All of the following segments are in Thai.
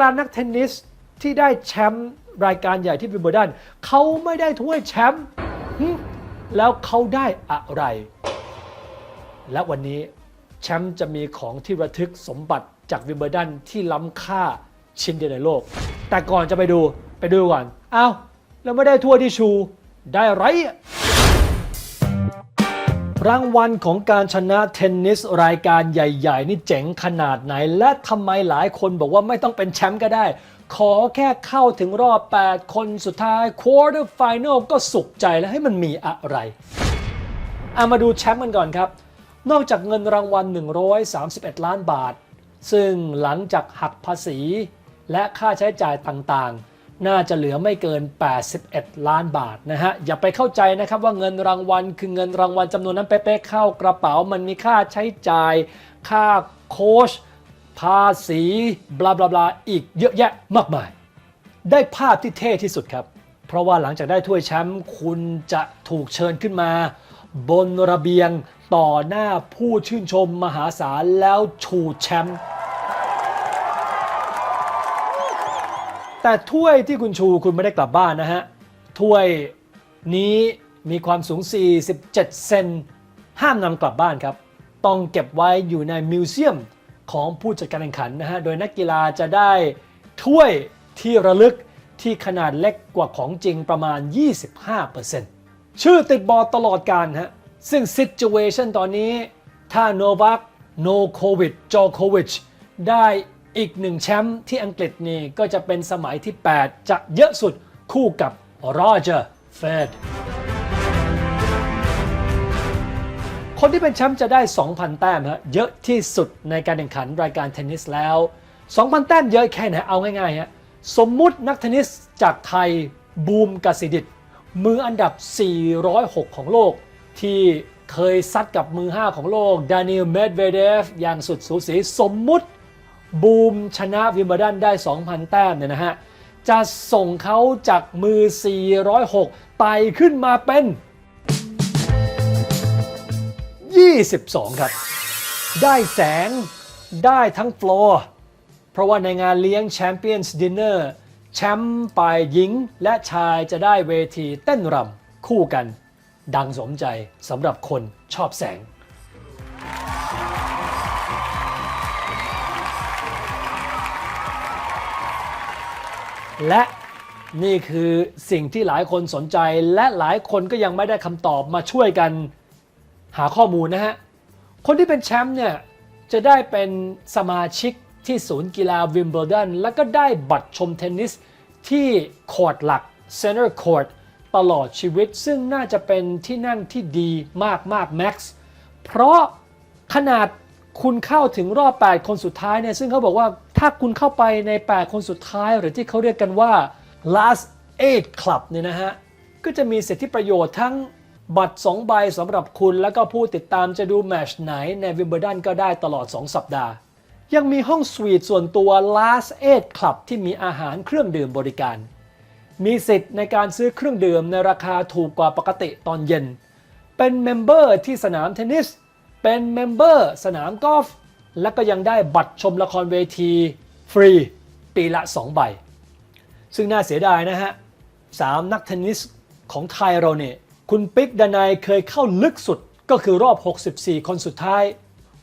ลานักเทนนิสที่ได้แชมป์รายการใหญ่ที่วิมเบิลดันเขาไม่ได้ถ้วยแชมป์แล้วเขาได้อะไร และวันนี้แชมป์จะมีของที่ระทึกสมบัติจากวิมเบิลดันที่ล้ำค่าชิ้นเดียวในโลก แต่ก่อนจะไปดูไปดูก่อนอ้าวแล้วไม่ได้ถ้วยที่ชูได้ไร รางวัลของการชนะเทนนิสรายการใหญ่ ๆ นี่เจ๋งขนาดไหน และทำไมหลายคนบอกว่าไม่ต้องเป็นแชมป์ก็ได้ ขอแค่เข้าถึงรอบ 8 คนสุดท้าย quarter final ก็สุขใจแล้วให้มันมีอะไรเอามาดูแชมป์กันก่อนครับ นอกจากเงินรางวัล 131 ล้านบาท ซึ่งหลังจากหักภาษีและค่าใช้จ่ายต่างๆ น่าจะเหลือไม่เกิน 81 ล้านบาทนะฮะ อย่าไปเข้าใจนะครับว่าเงินรางวัลคือเงินรางวัลจำนวนนั้นเป๊ะๆเข้ากระเป๋ามันมีค่าใช้จ่าย ค่าโค้ชภาษีบลาบลาบลาอีกเยอะแยะมากมาย ได้ภาพที่เท่ที่สุดครับ เพราะว่าหลังจากได้ถ้วยแชมป์คุณจะถูกเชิญขึ้นมา บนระเบียงต่อหน้าผู้ชื่นชมมหาศาลแล้วชูแชมป์ แต่ถ้วยที่คุณชูคุณไม่ได้กลับบ้านนะฮะ ถ้วยนี้มีความสูง 47 เซน ห้ามนำกลับบ้านครับ ต้องเก็บไว้อยู่ในมิวเซียมของผู้จัดการแข่งขันนะฮะ โดยนักกีฬาจะได้ถ้วยที่ระลึกที่ขนาดเล็กกว่าของจริงประมาณ 25%ชื่อติดบอร์ดตลอดการฮะ ซึ่ง situation ตอนนี้ ถ้าโนวัคโนโควิดจอโควิชได้ อีกหนึ่งแชมป์ที่อังกฤษนี่ก็จะเป็นสมัยที่ 8 จะเยอะสุดคู่กับโรเจอร์เฟดคนที่เป็นแชมป์จะได้ 2,000 แต้มฮะเยอะที่สุดในการแข่งขันรายการเทนนิสแล้ว 2,000 แต้มเยอะแค่ไหนเอาง่ายๆฮะสมมุตินักเทนนิสจากไทยบูมกสิดิตมืออันดับ 406 ของโลก ที่เคยซัดกับมือ 5 ของโลก ดานิลเมดเวเดฟ อย่างสุดสูสีสมมุติ บูมชนะวิมเบิลดันได้ 2,000 แต้มเนี่ยนะฮะ จะส่งเขาจากมือ 406 ไต่ขึ้นมาเป็น 22 ครับ ได้แสงได้ทั้งฟลอร์เพราะว่าในงานเลี้ยงแชมเปี้ยนส์ดินเนอร์แชมป์ฝ่ายหญิงและชายจะได้เวทีเต้นรำคู่กัน ดังสมใจสำหรับคนชอบแสง และนี่คือสิ่งที่หลายคนสนใจและหลายคนก็ยังไม่ได้คำตอบมาช่วยกันหาข้อมูลนะฮะ คนที่เป็นแชมป์เนี่ย จะได้เป็นสมาชิกที่ศูนย์กีฬาวิมเบิลดันแล้วก็ได้บัตรชมเทนนิสที่คอร์ตหลัก Center Court ตลอดชีวิตซึ่งน่าจะเป็นที่นั่งที่ดีมากมากแม็กซ์เพราะขนาดคุณเข้าถึงรอบ 8 คนสุดท้ายเนี่ยซึ่งเขาบอกว่า ถ้าคุณเข้าไปใน 8 คนสุดท้าย หรือที่เขาเรียกกันว่า last eight club เนี่ยนะฮะ ก็จะมีสิทธิประโยชน์ทั้งบัตร 2 ใบสำหรับคุณแล้วก็ผู้ติดตามจะดูแมชไหนในวิมเบิลดันก็ได้ตลอด 2 สัปดาห์ ยังมีห้องสวีทส่วนตัว last eight club ที่มีอาหารเครื่องดื่มบริการ มีสิทธิ์ในการซื้อเครื่องดื่มในราคาถูกกว่าปกติตอนเย็น เป็นเมมเบอร์ที่สนามเทนนิส เป็นเมมเบอร์สนามกอล์ฟ และก็ยังได้บัตรชมละครเวทีฟรีปีละ 2 ใบ ซึ่งน่าเสียดายนะฮะสามนักเทนนิสของไทยเราเนี่ยคุณปิ๊กดนัยเคยเข้าลึกสุดก็คือรอบ 64 คนสุดท้าย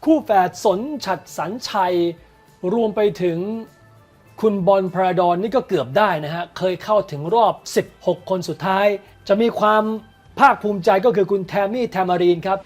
คู่แฝดสนฉัดสันชัย รวมไปถึงคุณบอลพราดอนนี่ก็เกือบได้นะฮะ เคยเข้าถึงรอบ 16 คนสุดท้าย จะมีความภาคภูมิใจก็คือคุณแทมมี่แทมารีนครับ